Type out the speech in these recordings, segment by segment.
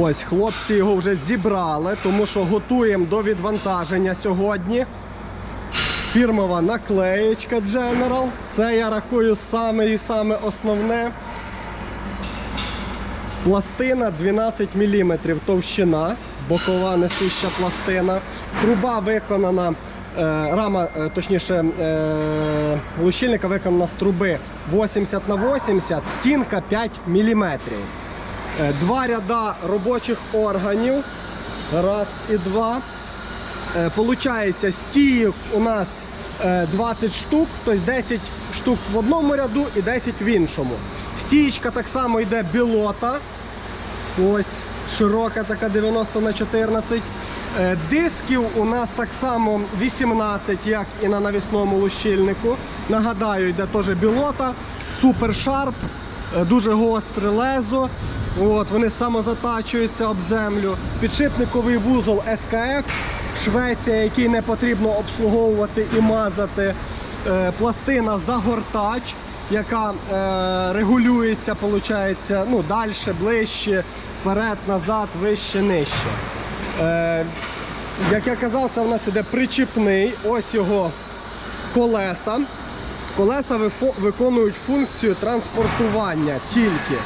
Ось, хлопці його вже зібрали, тому що готуємо до відвантаження сьогодні. Фірмова наклеєчка General. Це я рахую саме і саме основне. Пластина 12 мм товщина, бокова несуща пластина. Труба виконана, е, рама, е, точніше, е, лущильника виконана з труби 80 на 80, стінка 5 мм. Е, Два ряда робочих органів. Раз і два. Е, Получається, стійок у нас е, 20 штук, тобто 10 штук в одному ряду і 10 в іншому. Стієчка так само йде білота. Ось широка така 90 на 14. Е, Дисків у нас так само 18, як і на навісному лущильнику. Нагадаю, йде теж білота, супер шарп, е, дуже гостре лезо. От, вони самозатачуються об землю. Підшипниковий вузол СКФ, Швеція, який не потрібно обслуговувати і мазати. Е, Пластина загортач, яка е, регулюється, виходить, ну, далі, ближче, вперед, назад, вище, нижче. Е, як я казав, це у нас іде причіпний, ось його колеса. Колеса виконують функцію транспортування тільки.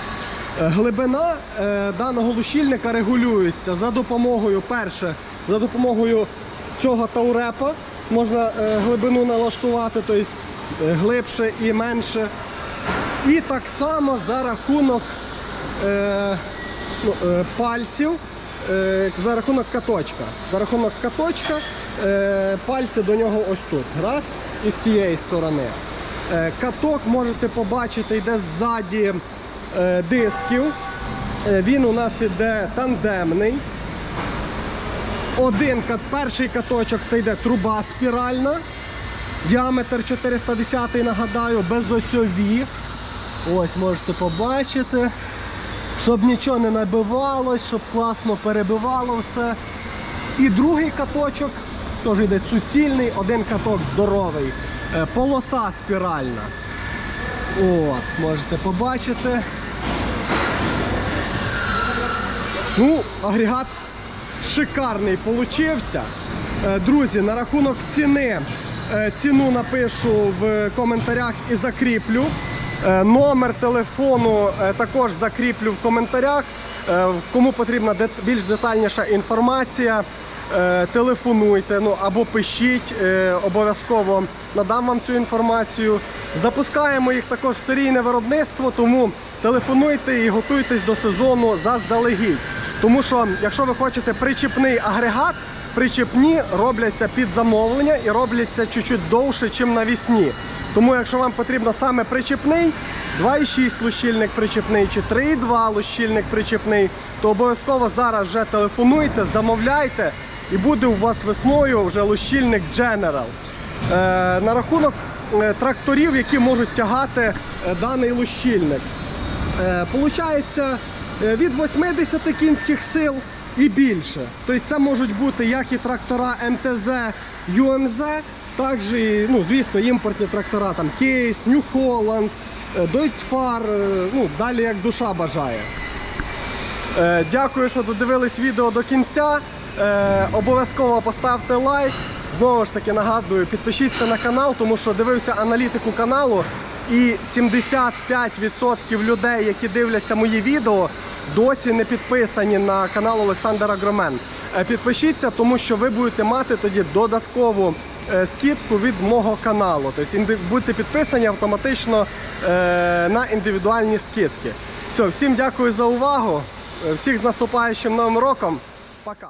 Е, Глибина е, даного лущильника регулюється за допомогою, перше, за допомогою цього таурепа можна е, глибину налаштувати, тобто глибше і менше. І так само за рахунок ну, пальців, за рахунок каточка. За рахунок каточка пальці до нього ось тут. Раз і з тієї сторони. Каток можете побачити, йде ззаді дисків. Е, він у нас іде тандемний. Один перший каточок це йде труба спіральна. Діаметр 410 нагадаю, безосьові. Ось можете побачити. Щоб нічого не набивалось, щоб класно перебивало все. І другий каточок теж йде суцільний, один каток здоровий. Е, Полоса спіральна. От, можете побачити. Ну, агрегат шикарний получився. Е, Друзі, на рахунок ціни. е, Ціну напишу в коментарях і закріплю. Е, Номер телефону також закріплю в коментарях. Кому потрібна більш детальніша інформація, телефонуйте ну, або пишіть, обов'язково надам вам цю інформацію. Запускаємо їх також в серійне виробництво, тому телефонуйте і готуйтесь до сезону заздалегідь. Тому що, якщо ви хочете причіпний агрегат, причіпні робляться під замовлення і робляться чуть-чуть довше, ніж навісні. Тому, якщо вам потрібно саме причіпний, 2,6 лущильник причіпний чи 3,2 лущильник причіпний, то обов'язково зараз вже телефонуйте, замовляйте, і буде у вас весною вже лущильник General. Е, на рахунок е, тракторів, які можуть тягати е, даний лущильник. Е, Получається е, від 80 кінських сил і більше. Тобто це можуть бути як і трактора МТЗ, ЮМЗ, також ну, звісно, імпортні трактора, там Кейс, Нью Холланд, Дойцфар, ну, далі як душа бажає. Е, Дякую, що додивились відео до кінця. Е, Обов'язково поставте лайк. Знову ж таки нагадую, підпишіться на канал, тому що дивився аналітику каналу. І 75% людей, які дивляться мої відео, досі не підписані на канал Олександр Агромен. Е, Підпишіться, тому що ви будете мати тоді додаткову е, скидку від мого каналу. Тобто будете підписані автоматично е, на індивідуальні скидки. Все, всім дякую за увагу. Всіх з наступаючим новим роком. Пока.